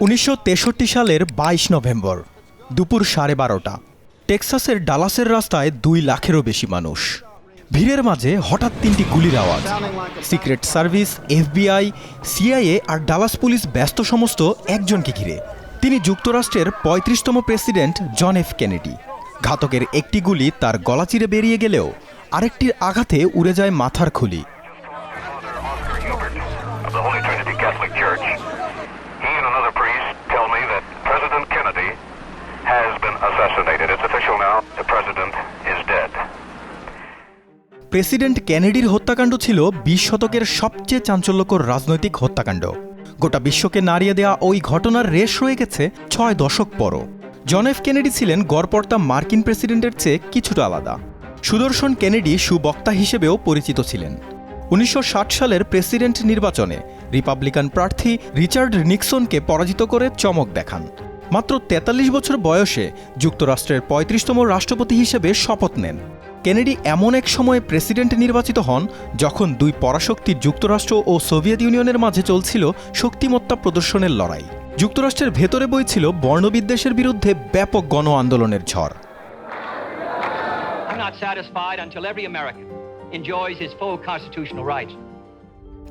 উনিশশো তেষট্টি সালের বাইশ নভেম্বর দুপুর সাড়ে বারোটা। টেক্সাসের ডালাসের রাস্তায় দুই লাখেরও বেশি মানুষ। ভিড়ের মাঝে হঠাৎ তিনটি গুলির আওয়াজ। সিক্রেট সার্ভিস এফবিআই সিআইএ আর ডালাস পুলিশ ব্যস্ত সমস্ত একজনকে ঘিরে। তিনি যুক্তরাষ্ট্রের পঁয়ত্রিশতম প্রেসিডেন্ট জন এফ কেনেডি। ঘাতকের একটি গুলি তার গলা চিরে বেরিয়ে গেলেও আরেকটির আঘাতে উড়ে যায় মাথার খুলি। প্রেসিডেন্ট কেনেডির হত্যাকাণ্ড ছিল বিশ শতকের সবচেয়ে চাঞ্চল্যকর রাজনৈতিক হত্যাকাণ্ড। গোটা বিশ্বকে নাড়িয়ে দেওয়া ওই ঘটনার রেশ রয়ে গেছে ছয় দশক পরও। জন এফ কেনেডি ছিলেন গড়পর্তা মার্কিন প্রেসিডেন্টের চেয়ে কিছুটা আলাদা। সুদর্শন কেনেডি সুবক্তা হিসেবেও পরিচিত ছিলেন। উনিশশো ষাট সালের প্রেসিডেন্ট নির্বাচনে রিপাবলিকান প্রার্থী রিচার্ড নিক্সনকে পরাজিত করে চমক দেখান। মাত্র ৪৩ বছর বয়সে যুক্তরাষ্ট্রের পঁয়ত্রিশতম রাষ্ট্রপতি হিসেবে শপথ নেন। কেনেডি এমন এক সময়ে প্রেসিডেন্ট নির্বাচিত হন যখন দুই পরাশক্তি যুক্তরাষ্ট্র ও সোভিয়েত ইউনিয়নের মাঝে চলছিল শক্তিমত্তা প্রদর্শনের লড়াই। যুক্তরাষ্ট্রের ভেতরে বইছিল বর্ণবিদ্বেষের বিরুদ্ধে ব্যাপক গণ আন্দোলনের ঝড়.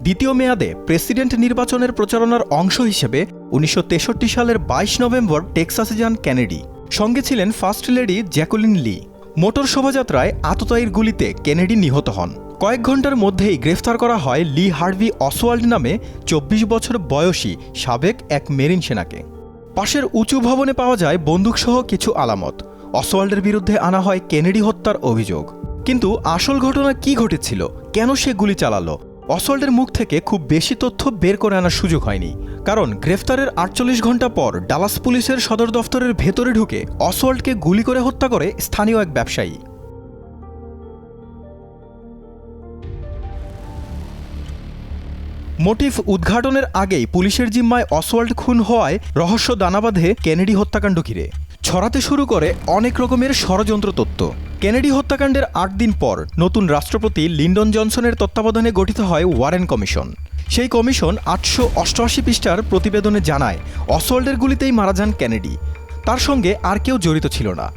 দ্বিতীয় মেয়াদে প্রেসিডেন্ট নির্বাচনের প্রচারণার অংশ হিসেবে উনিশশো তেষট্টি সালের বাইশ নভেম্বর টেক্সাসে যান কেনেডি। সঙ্গে ছিলেন first lady Jacqueline Lee. Motor শোভাযাত্রায় আততায়ীর গুলিতে কেনেডি নিহত হন। কয়েক ঘণ্টার মধ্যেই গ্রেফতার করা হয় লি হার্ভি অসওয়াল্ড নামে চব্বিশ বছর বয়সী সাবেক এক মেরিন সেনাকে। পাশের উঁচু ভবনে পাওয়া যায় বন্দুকসহ কিছু আলামত। অসওয়াল্ডের বিরুদ্ধে আনা হয় কেনেডি হত্যার অভিযোগ। কিন্তু আসল ঘটনা কি ঘটেছিল? কেন সে গুলি চালালো? অসওয়াল্ডের মুখ থেকে খুব বেশি তথ্য বের করে আনার সুযোগ হয়নি। কারণ গ্রেফতারের আটচল্লিশ ঘণ্টা পর ডালাস পুলিশের সদর দফতরের ভেতরে ঢুকে অসওয়াল্ডকে গুলি করে হত্যা করে স্থানীয় এক ব্যবসায়ী। মোটিভ উদ্ঘাটনের আগেই পুলিশের জিম্মায় অসওয়াল্ড খুন হওয়ায় রহস্য দানা বাঁধে কেনেডি হত্যাকাণ্ড ঘিরে। ছড়াতে শুরু করে অনেক রকমের ষড়যন্ত্র তত্ত্ব। কেনেডি হত্যাকাণ্ডের আট দিন পর নতুন রাষ্ট্রপতি লিন্ডন জনসনের তত্ত্বাবধানে গঠিত হয় ওয়ারেন কমিশন। সেই কমিশন আটশো অষ্টআশি পৃষ্ঠার প্রতিবেদনে জানায়, অসওয়াল্ডের গুলিতেই মারা যান কেনেডি। তার সঙ্গে আর কেউ জড়িত ছিল না।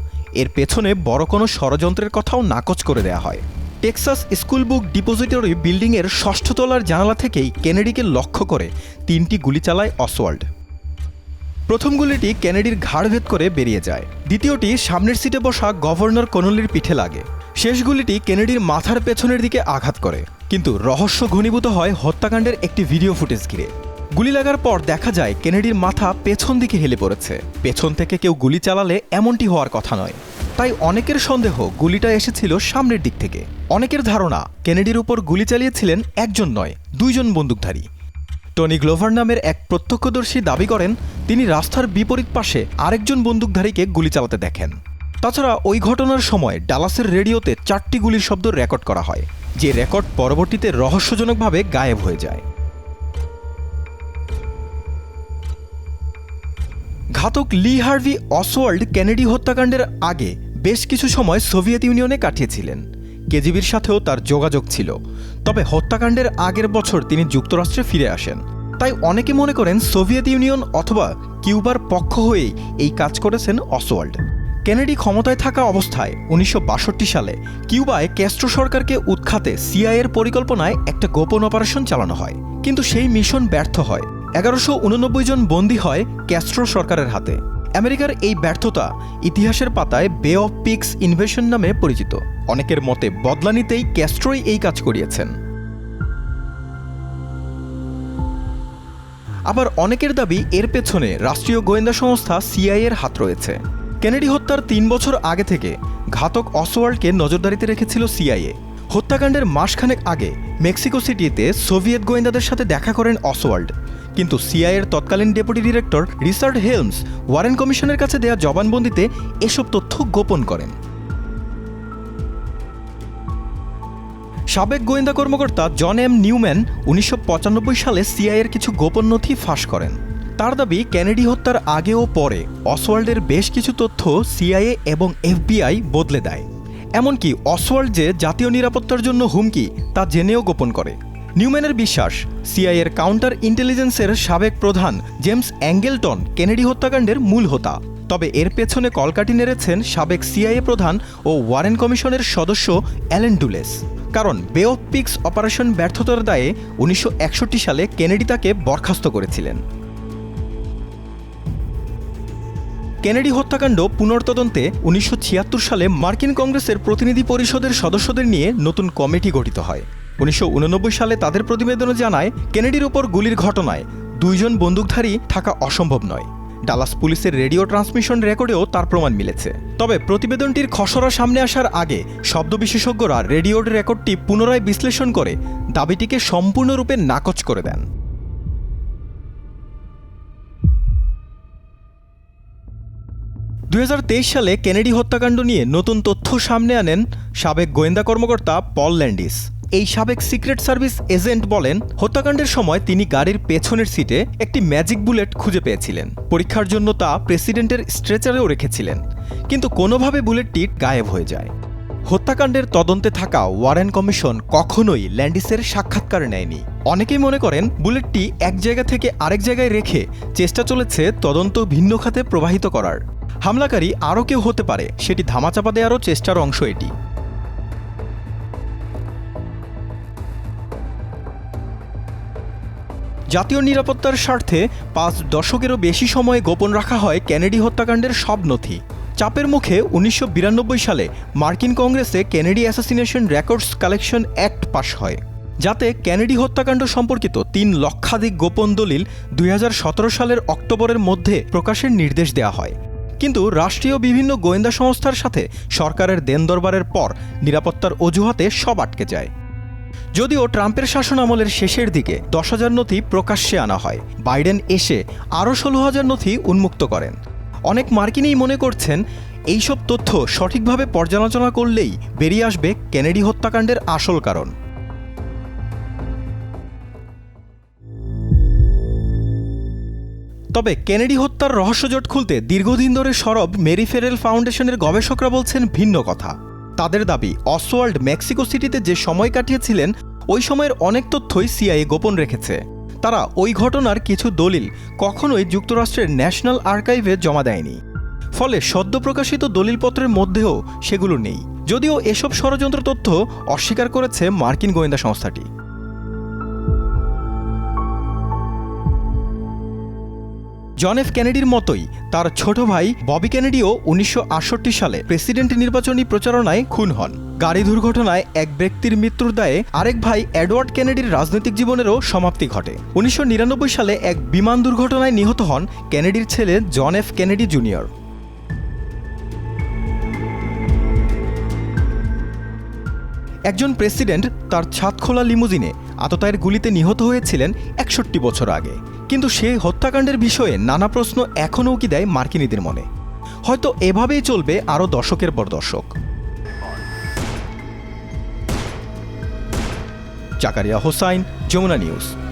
এর পেছনে বড় কোনো ষড়যন্ত্রের কথাও নাকচ করে দেয়া হয়। টেক্সাস স্কুল বুক ডিপোজিটরি বিল্ডিংয়ের ষষ্ঠ তলার জানালা থেকেই কেনেডিকে লক্ষ্য করে তিনটি গুলি চালায় অসওয়াল্ড। প্রথম গুলিটি কেনেডির ঘাড় ভেদ করে বেরিয়ে যায়। দ্বিতীয়টি সামনের সিটে বসা গভর্নর কনলির পিঠে লাগে। শেষ গুলিটি কেনেডির মাথার পেছনের দিকে আঘাত করে। কিন্তু রহস্য ঘনীভূত হয় হত্যাকাণ্ডের একটি ভিডিও ফুটেজ ঘিরে। গুলি লাগার পর দেখা যায় কেনেডির মাথা পেছন দিকে হেলে পড়েছে। পেছন থেকে কেউ গুলি চালালে এমনটি হওয়ার কথা নয়। তাই অনেকের সন্দেহ গুলিটা এসেছিল সামনের দিক থেকে। অনেকের ধারণা কেনেডির উপর গুলি চালিয়েছিলেন একজন নয়, দুইজন বন্দুকধারী। টনি গ্লোভার নামের এক প্রত্যক্ষদর্শী দাবি করেন তিনি রাস্তার বিপরীত পাশে আরেকজন বন্দুকধারীকে গুলি চালাতে দেখেন। তাছাড়া ওই ঘটনার সময় ডালাসের রেডিওতে চারটি গুলির শব্দ রেকর্ড করা হয়, যে রেকর্ড পরবর্তীতে রহস্যজনকভাবে গায়েব হয়ে যায়। ঘাতক লি হার্ভি অসওয়াল্ড কেনেডি হত্যাকাণ্ডের আগে বেশ কিছু সময় সোভিয়েত ইউনিয়নে কাটিয়েছিলেন। কেজিবির সাথেও তার যোগাযোগ ছিল, তবে হত্যাকাণ্ডের আগের বছর তিনি যুক্তরাষ্ট্রে ফিরে আসেন। তাই অনেকে মনে করেন সোভিয়েত ইউনিয়ন অথবা কিউবার পক্ষ হয়েই এই কাজ করেছেন অসওয়াল্ড। কেনেডি ক্ষমতায় থাকা অবস্থায় উনিশশো বাষট্টি সালে কিউবায় ক্যাস্ট্রো সরকারকে উৎখাতে সিআইয়ের পরিকল্পনায় একটা গোপন অপারেশন চালানো হয়। কিন্তু সেই মিশন ব্যর্থ হয়। এগারোশো উননব্বই জন বন্দী হয় ক্যাস্ট্রো সরকারের হাতে। আমেরিকার এই ব্যর্থতা ইতিহাসের পাতায় বে অফ পিক্স ইনভেশন নামে পরিচিত। অনেকের মতে বদলা নিতেই ক্যাস্ট্রোই এই কাজ করিয়েছেন। আবার অনেকের দাবি এর পেছনে রাষ্ট্রীয় গোয়েন্দা সংস্থা সিআইএর হাত রয়েছে। কেনেডি হত্যার তিন বছর আগে থেকে ঘাতক অসওয়ার্ল্ডকে নজরদারিতে রেখেছিল সিআইএ হত্যাকাণ্ডের মাসখানেক আগে মেক্সিকো সিটিতে সোভিয়েত গোয়েন্দাদের সাথে দেখা করেন অসওয়াল্ড। কিন্তু সিআইয়ের তৎকালীন deputy director Richard Helms Warren কমিশনের কাছে দেয়া জবানবন্দিতে এসব তথ্য গোপন করেন। সাবেক গোয়েন্দা কর্মকর্তা জন এম নিউম্যান উনিশশো পঁচানব্বই সালে সিআইয়ের কিছু গোপন নথি ফাঁস করেন। তার দাবি, কেনেডি হত্যার আগে ও পরে অসওয়াল্ডের বেশ কিছু তথ্য সিআইএ এবং এফবিআই বদলে দেয়। এমনকি অসওয়াল্ড যে জাতীয় নিরাপত্তার জন্য হুমকি, তা জেনেও গোপন করে। নিউম্যানের বিশ্বাস সিআইয়ের কাউন্টার ইন্টেলিজেন্সের সাবেক প্রধান জেমস অ্যাঙ্গেলটন কেনেডি হত্যাকাণ্ডের মূল হোতা। তবে এর পেছনে কলকাটি নেড়েছেন সাবেক সিআইএ প্রধান ও ওয়ারেন কমিশনের সদস্য অ্যালেন ডুলেস। কারণ বে অফ পিক্স অপারেশন ব্যর্থতার দায়ে উনিশশো একষট্টি সালে কেনেডি তাকে বরখাস্ত করেছিলেন। কেনেডি হত্যাকাণ্ড পুনর্তদন্তে উনিশশো ছিয়াত্তর সালে মার্কিন কংগ্রেসের প্রতিনিধি পরিষদের সদস্যদের নিয়ে নতুন কমিটি গঠিত হয়। উনিশশো ঊননব্বই সালে তাদের প্রতিবেদনে জানায়, কেনেডির ওপর গুলির ঘটনায় দুইজন বন্দুকধারী থাকা অসম্ভব নয়। ডালাস পুলিশের রেডিও ট্রান্সমিশন রেকর্ডেও তার প্রমাণ মিলেছে। তবে প্রতিবেদনটির খসড়া সামনে আসার আগে শব্দ বিশেষজ্ঞরা রেডিওর রেকর্ডটি পুনরায় বিশ্লেষণ করে দাবিটিকে সম্পূর্ণরূপে নাকচ করে দেন। দু হাজার তেইশ সালে কেনেডি হত্যাকাণ্ড নিয়ে নতুন তথ্য সামনে আনেন সাবেক গোয়েন্দা কর্মকর্তা পল ল্যান্ডিস। এই সাবেক সিক্রেট সার্ভিস এজেন্ট বলেন, হত্যাকাণ্ডের সময় তিনি গাড়ির পেছনের সিটে একটি ম্যাজিক বুলেট খুঁজে পেয়েছিলেন। পরীক্ষার জন্য তা প্রেসিডেন্টের স্ট্রেচারেও রেখেছিলেন, কিন্তু কোনোভাবে বুলেটটি গায়েব হয়ে যায়। হত্যাকাণ্ডের তদন্তে থাকা ওয়ারেন কমিশন কখনোই ল্যান্ডিসের সাক্ষাৎকার নেয়নি। অনেকেই মনে করেন, বুলেটটি এক জায়গা থেকে আরেক জায়গায় রেখে চেষ্টা চলেছে তদন্ত ভিন্ন খাতে প্রবাহিত করার। হামলাকারী আরও কেউ হতে পারে, সেটি ধামাচাপা দেওয়ারও চেষ্টার অংশ এটি। জাতীয় নিরাপত্তার স্বার্থে পাঁচ দশকেরও বেশি সময় গোপন রাখা হয় কেনেডি হত্যাকাণ্ডের সব নথি। চাপের মুখে উনিশশো বিরানব্বই সালে মার্কিন কংগ্রেসে Kennedy assassination records collection act পাশ হয়, যাতে কেনেডি হত্যাকাণ্ড সম্পর্কিত তিন লক্ষাধিক গোপন দলিল দুই হাজার সতেরো সালের অক্টোবরের মধ্যে প্রকাশের নির্দেশ দেওয়া হয়। কিন্তু রাষ্ট্রীয় বিভিন্ন গোয়েন্দা সংস্থার সাথে সরকারের দেন দরবারের পর নিরাপত্তার অজুহাতে সব আটকে যায়। যদিও ট্রাম্পের শাসন আমলের শেষের দিকে দশ হাজার নথি প্রকাশ্যে আনা হয়। বাইডেন এসে আরও ষোলো হাজার নথি উন্মুক্ত করেন। অনেক মার্কিনই মনে করছেন, এইসব তথ্য সঠিকভাবে পর্যালোচনা করলেই বেরিয়ে আসবে কেনেডি হত্যাকাণ্ডের আসল কারণ। তবে কেনেডি হত্যার রহস্যজট খুলতে দীর্ঘদিন ধরে সরব মেরি ফেরেল ফাউন্ডেশনের গবেষকরা বলছেন ভিন্ন কথা। তাদের দাবি অসওয়াল্ড মেক্সিকো সিটিতে যে সময় কাটিয়েছিলেন, ওই সময়ের অনেক তথ্যই সিআইএ গোপন রেখেছে। তারা ওই ঘটনার কিছু দলিল কখনোই যুক্তরাষ্ট্রের ন্যাশনাল আর্কাইভে জমা দেয়নি। ফলে সদ্য প্রকাশিত দলিলপত্রের মধ্যেও সেগুলো নেই। যদিও এসব ষড়যন্ত্র তথ্য অস্বীকার করেছে মার্কিন গোয়েন্দা সংস্থাটি। জন এফ কেনেডির মতোই তার ছোট ভাই ববি কেনেডিও উনিশশো আটষট্টি সালে প্রেসিডেন্ট নির্বাচনী প্রচারণায় খুন হন। গাড়ি দুর্ঘটনায় এক ব্যক্তির মৃত্যুর দায়ে আরেক ভাই অ্যাডওয়ার্ড কেনেডির রাজনৈতিক জীবনেরও সমাপ্তি ঘটে। উনিশশো নিরানব্বই সালে এক বিমান দুর্ঘটনায় নিহত হন কেনেডির ছেলে জন এফ কেনেডি জুনিয়র। একজন প্রেসিডেন্ট তার ছাদ খোলা লিমুজিনে আততায়ের গুলিতে নিহত হয়েছিলেন একষট্টি বছর আগে। কিন্তু সে হত্যাকাণ্ডের বিষয়ে নানা প্রশ্ন এখনও কি দেয় মার্কিনীদের মনে? হয়তো এভাবেই চলবে আরও দশকের পর দশক। জাকারিয়া হোসাইন, যমুনা নিউজ।